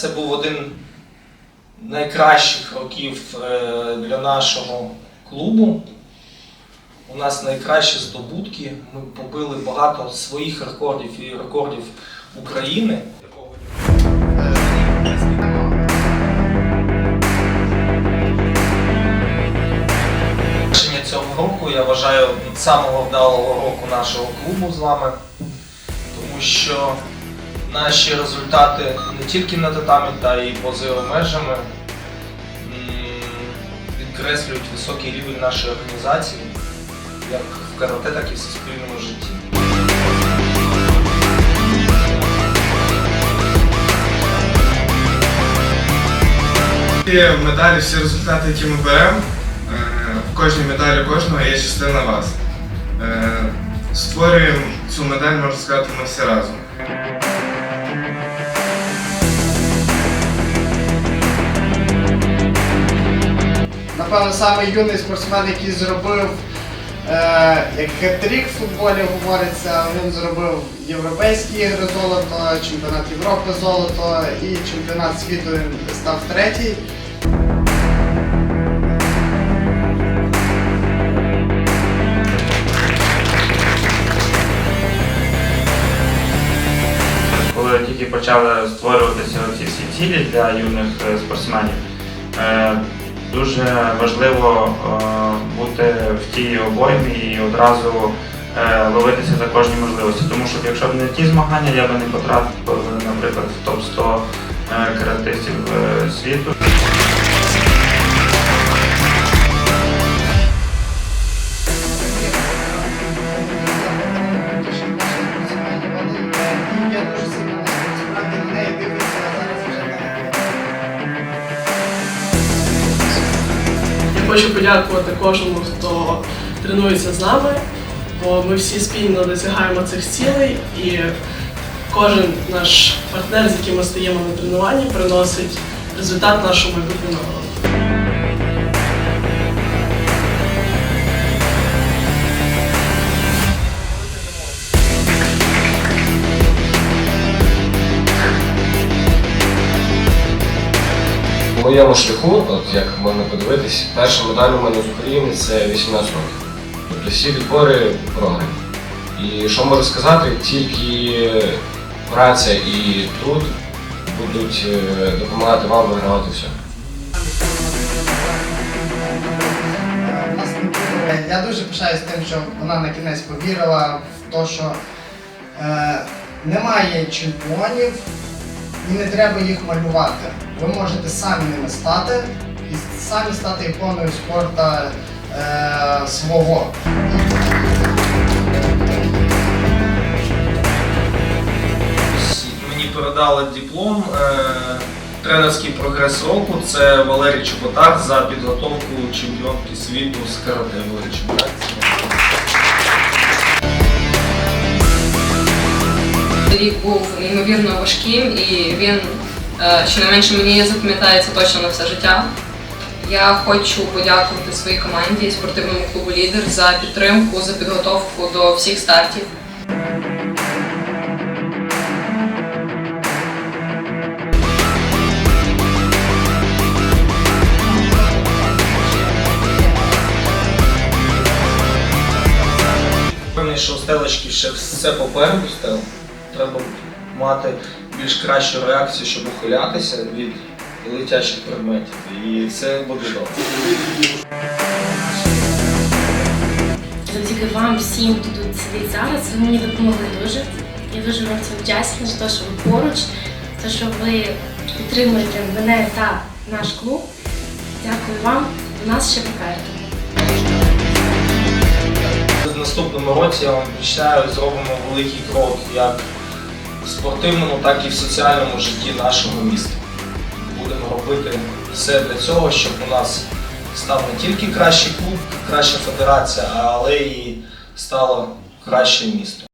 Це був один з найкращих років е, для нашого клубу. У нас найкращі здобутки. Ми побили багато своїх рекордів і рекордів України. Цього року я вважаю самого вдалого року нашого клубу з вами, тому що наші результати не тільки на татамі, та й поза його межами підкреслюють високий рівень нашої організації, як в карате, так і в суспільному житті. Медалі, всі результати, які ми беремо, е, в кожній медалі кожного є частина вас. Е, Створюємо цю медаль, можна сказати, ми всі разом. Напевно, саме юний спортсмен, який зробив е, як хет-трік в футболі говориться, він зробив європейські ігри золото, чемпіонат Європи золото і чемпіонат світу він став третій. тільки почали створюватися ці всі цілі для юних е, спортсменів, е, дуже важливо е, бути в тій обоймі і одразу е, ловитися за кожні можливості. Тому що якщо б не ті змагання, я би не потрапив, наприклад, в топ-100 е, каратистів світу. Хочу подякувати кожному, хто тренується з нами, бо ми всі спільно досягаємо цих цілей і кожен наш партнер, з яким ми стаємо на тренуванні, приносить результат нашому майбутньому. Моєму шляху, от як можна подивитись, перша медаль у мене з України це 18 років. Тобто всі відбори програні. І що можу сказати, тільки праця і труд будуть е, допомагати вам вигравати все. Я дуже пишаюсь тим, що вона на кінець повірила в те, що е, немає чемпіонів і не треба їх малювати. Ви можете самі ними стати і самі стати іконою спорту е, свого. Мені передали диплом е, тренерський прогрес року. Це Валерій Чоботар за підготовку чемпіонки світу з карате. Валерій Чоботар. Рік був неймовірно важким і він, щонайменше мені запам'ятається точно на все життя. Я хочу подякувати своїй команді, спортивному клубу Лідер за підтримку, за підготовку до всіх стартів. Певний, що у стелечки ще все попереду стел. Треба мати більш кращу реакцію, щоб ухилятися від летячих предметів. І це буде добре. Завдяки вам всім, хто тут сидить зараз, ви мені допомогли дуже. Я дуже вам це вдячна за те, що ви поруч, за те, що ви підтримуєте мене та наш клуб. Дякую вам. У нас ще попереду. В наступному році я вам обіцяю, зробимо великий крок як спортивному, так і в соціальному житті нашого міста. Будемо робити все для цього, щоб у нас став не тільки кращий клуб, краща федерація, але і стало краще місто.